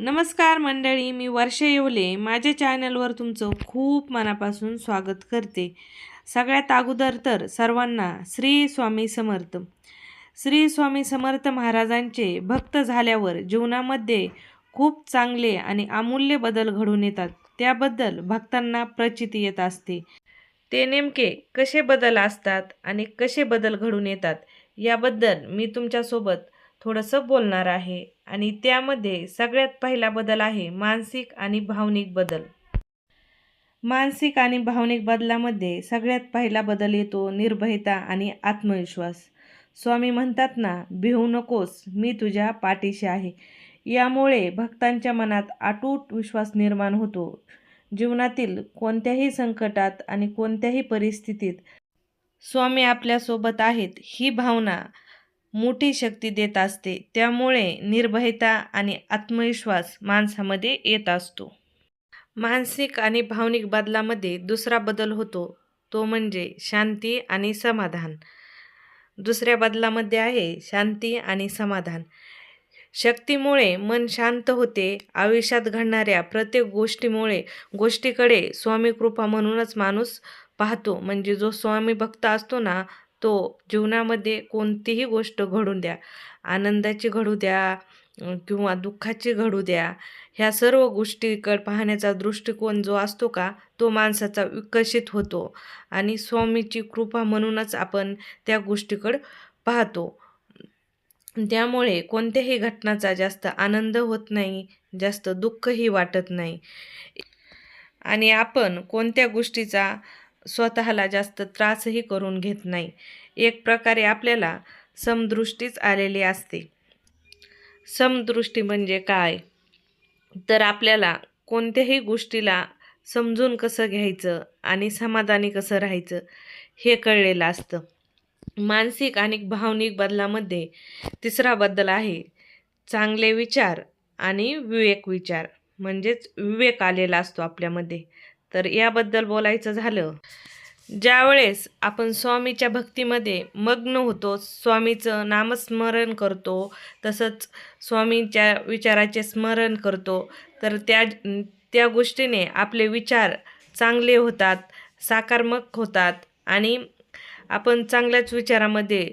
नमस्कार मंडळी मी वर्ष येवले. माझ्या चॅनलवर तुमचं खूप मनापासून स्वागत करते. सगळ्यात अगोदर तर सर्वांना श्री स्वामी समर्थ. श्री स्वामी समर्थ महाराजांचे भक्त झाल्यावर जीवनामध्ये खूप चांगले आणि अमूल्य बदल घडून येतात. त्याबद्दल भक्तांना प्रचिती येत असते. ते नेमके कसे बदल असतात आणि कसे बदल घडून येतात याबद्दल मी तुमच्यासोबत थोडंसं बोलणार आहे आणि त्यामध्ये सगळ्यात पहिला बदल आहे मानसिक आणि भावनिक बदल. मानसिक आणि भावनिक बदलामध्ये सगळ्यात पहिला बदल येतो निर्भयता आणि आत्मविश्वास. स्वामी म्हणतात ना भिवू नकोस मी तुझ्या पाठीशी आहे. यामुळे भक्तांच्या मनात अटूट विश्वास निर्माण होतो. जीवनातील कोणत्याही संकटात आणि कोणत्याही परिस्थितीत स्वामी आपल्यासोबत आहेत ही भावना मोठी शक्ती देत असते. त्यामुळे निर्भयता आणि आत्मविश्वास माणसामध्ये येत असतो. मानसिक आणि भावनिक बदलामध्ये दुसरा बदल होतो. तो म्हणजे शांती आणि समाधान. दुसऱ्या बदलामध्ये आहे शांती आणि समाधान. शक्तीमुळे मन शांत होते. आयुष्यात घडणाऱ्या प्रत्येक गोष्टीमुळे गोष्टीकडे स्वामी कृपा म्हणूनच माणूस पाहतो. म्हणजे जो स्वामी भक्त असतो ना तो जीवनामध्ये कोणतीही गोष्ट घडून द्या आनंदाची घडू द्या किंवा दुःखाची घडू द्या ह्या सर्व गोष्टीकडे पाहण्याचा दृष्टिकोन जो असतो का तो माणसाचा विकसित होतो. आणि स्वामीची कृपा म्हणूनच आपण त्या गोष्टीकडं पाहतो. त्यामुळे कोणत्याही घटनाचा जास्त आनंद होत नाही जास्त दुःखही वाटत नाही. आणि आपण कोणत्या गोष्टीचा स्वतःला जास्त त्रासही करून घेत नाही. एक प्रकारे आपल्याला समदृष्टीच आलेली असते. समदृष्टी म्हणजे काय? तर आपल्याला कोणत्याही गोष्टीला समजून कसं घ्यायचं आणि समाधानी कसं राहायचं हे कळलेलं असतं. मानसिक आणि भावनिक बदलामध्ये तिसरा बदल आहे चांगले विचार आणि विवेक विचार. म्हणजेच विवेक आलेला असतो आपल्यामध्ये. तर याबद्दल बोलायचं झालं. ज्यावेळेस आपण स्वामीच्या भक्तीमध्ये मग्न होतो स्वामीचं नामस्मरण करतो तसंच स्वामींच्या विचाराचे स्मरण करतो तर त्या त्या गोष्टीने आपले विचार चांगले होतात साकारमक होतात आणि आपण चांगल्याच विचारामध्ये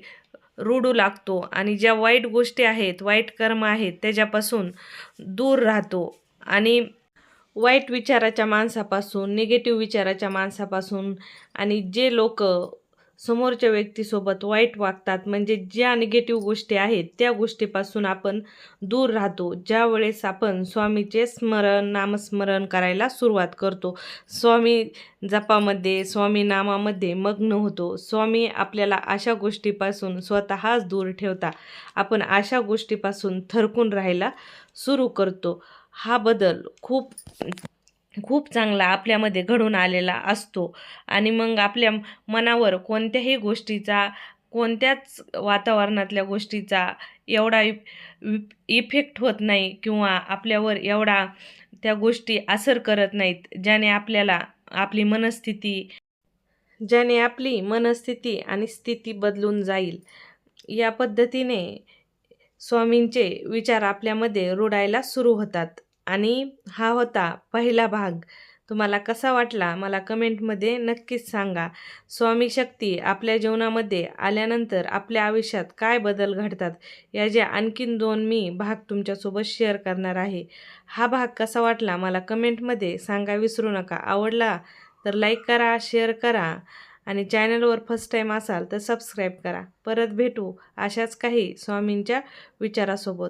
रुडू लागतो आणि ज्या वाईट गोष्टी आहेत वाईट कर्म आहेत त्याच्यापासून दूर राहतो आणि वाईट विचाराच्या माणसापासून निगेटिव्ह विचाराच्या माणसापासून आणि जे लोक समोरच्या व्यक्तीसोबत वाईट वागतात म्हणजे ज्या निगेटिव्ह गोष्टी आहेत त्या गोष्टीपासून आपण दूर राहतो ज्या वेळेस आपण स्वामीचे स्मरण नामस्मरण करायला सुरुवात करतो. स्वामी जपामध्ये स्वामी नामामध्ये मग्न होतो. स्वामी आपल्याला अशा गोष्टीपासून स्वतःच दूर ठेवता. आपण अशा गोष्टीपासून थरकून राहायला सुरू करतो. हा बदल खूप खूप चांगला आपल्यामध्ये घडून आलेला असतो. आणि मग आपल्या मनावर कोणत्याही गोष्टीचा कोणत्याच वातावरणातल्या गोष्टीचा एवढा इफेक्ट होत नाही किंवा आपल्यावर एवढा त्या गोष्टी असर करत नाहीत ज्याने आपल्याला आपली मनस्थिती ज्याने आपली मनस्थिती आणि स्थिती बदलून जाईल. या पद्धतीने स्वामींचे विचार आपल्यामध्ये रुडायला सुरू होतात. आणि हा होता पहिला भाग. तुम्हाला कसा वाटला मला कमेंटमध्ये नक्कीच सांगा. स्वामी शक्ती आपल्या जीवनामध्ये आल्यानंतर आपल्या आयुष्यात काय बदल घडतात याचे आणखीन दोन मी भाग तुमच्यासोबत शेअर करणार आहे. हा भाग कसा वाटला मला कमेंटमध्ये सांगा विसरू नका. आवडला तर लाईक करा शेअर करा आणि चॅनलवर फर्स्ट टाईम असाल तर सबस्क्राईब करा. परत भेटू अशाच काही स्वामींच्या विचारासोबत.